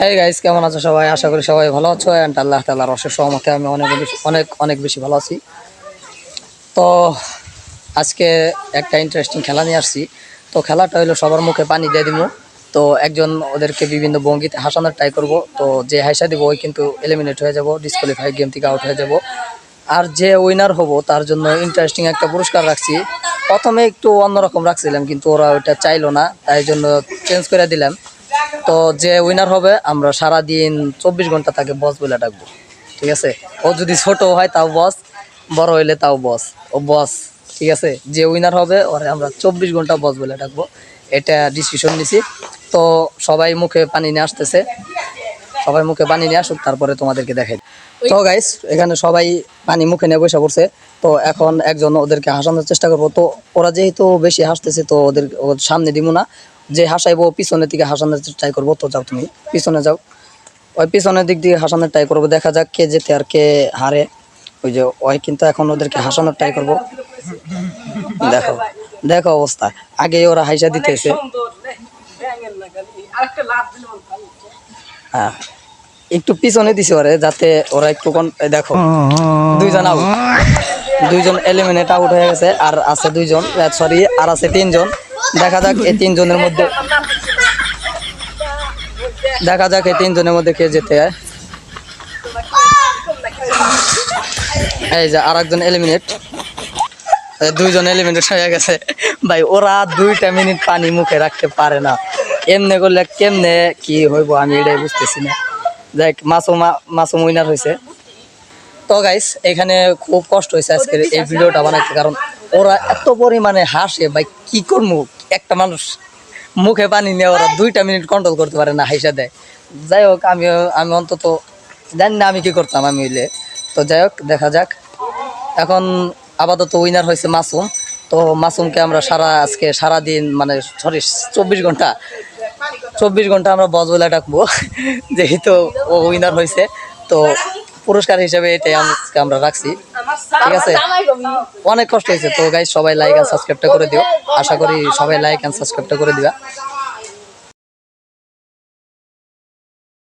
হ্যাঁ গাইস কেমন আছো সবাই? আশা করি সবাই ভালো আছো অ্যান্ড আল্লাহ তাল্লাহর অশেষ সহমতে আমি অনেক অনেক অনেক বেশি ভালো আছি। তো আজকে একটা ইন্টারেস্টিং খেলা নিয়ে আসছি। তো খেলাটা হলো সবার মুখে পানি দিয়ে দিব তো একজন ওদেরকে বিভিন্ন ভঙ্গিতে হাসানোর ট্রাই করব। তো যে হাসা দিব, ওই কিন্তু এলিমিনেট হয়ে যাব ডিসকোয়ালিফাই গেম থেকে আউট হয়ে যাব। আর যে উইনার হব, তার জন্য ইন্টারেস্টিং একটা পুরস্কার রাখছি। প্রথমে একটু অন্যরকম রাখছিলাম, কিন্তু ওরা ওইটা চাইলো না, তাই জন্য চেঞ্জ করে দিলাম। তো যে উইনার হবে, আমরা সারা দিন চব্বিশ ঘণ্টা তাকে বস বলে ডাকবো। ঠিক আছে? ও যদি ছোট হয় তাও বস বড় হইলে তাও বস ও বস ঠিক আছে? যে উইনার হবে, ওরে আমরা চব্বিশ ঘণ্টা বস বলে ডাকবো। এটা ডিসিশন নিছি। তো সবাই মুখে পানি নিয়ে আসতেছে। সবাই মুখে পানি নিয়ে আসুক, তারপরে তোমাদেরকে দেখাই। তো গাইস এখানে সবাই পানি মুখে নিয়ে বসে পড়ছে। তো এখন একজন ওদেরকে হাসানোর চেষ্টা করব। তো ওরা যেহেতু বেশি হাসতেছে, তো ওদের সামনে দিব না। যে হাসাইবো, পিছনের দিকে হাসানোর ট্রাই করব, তো যাও তুমি। পিছনে যাও। ওই পিছনের দিক দিয়ে হাসানোর ট্রাই করব। দেখা যাক কে যেতে আর কে হারে। ওই যে, ওই কিন্তু এখন ওদেরকে হাসানোর ট্রাই করব। দেখো দেখো অবস্থা। আগে ওরা হাইসা দিতেছে। হ্যাঁ। একটু পিছনে দিছে ওরে, যাতে ওরা একটু দেখো, দুইজন আউট দুইজন এলিমিনেট আউট হয়ে গেছে। আর আছে দুইজন সরি আর আছে তিনজন। দেখা যাক এই তিনজনের মধ্যে দেখা যাক এই তিনজনের মধ্যে কে যেতে হয়? এই যে আর একজন এলিমিনেট দুইজন এলিমিনেট হয়ে গেছে। ভাই, ওরা দুইটা মিনিট পানি মুখে রাখতে পারে না। এমনে করলে কেমনে কি হইব আমি এটাই বুঝতেছি না। দেখ মাসুম মাসুম উইনার হয়েছে তো গাইস এখানে খুব কষ্ট হয়েছে আজকের এই ভিডিওটা বানাইতে, কারণ ওরা এত পরিমাণে হাসে, ভাই, কি করব একটা মানুষ মুখে পানি নিয়ে ওরা দুইটা মিনিট কন্ট্রোল করতে পারে না, হাইসা দেয়। যাই হোক আমি আমি অন্তত জানি না আমি কি করতাম আমি হইলে। তো যাই হোক, দেখা যাক। এখন আপাতত উইনার হয়েছে মাসুম। তো মাসুমকে আমরা সারা, আজকে সারা দিন মানে সরি চব্বিশ ঘণ্টা চব্বিশ ঘণ্টা আমরা বজ বলে ডাকবো, যেহেতু ও উইনার হয়েছে তো পুরস্কার হিসেবে এটাই আমরা রাখছি। ঠিক আছে? অনেক কষ্ট হয়েছে তো গাই সবাই লাইক আর সাবস্ক্রাইবটা করে দিও। আশা করি সবাই লাইক অ্যান্ড সাবস্ক্রাইবটা করে দিবা।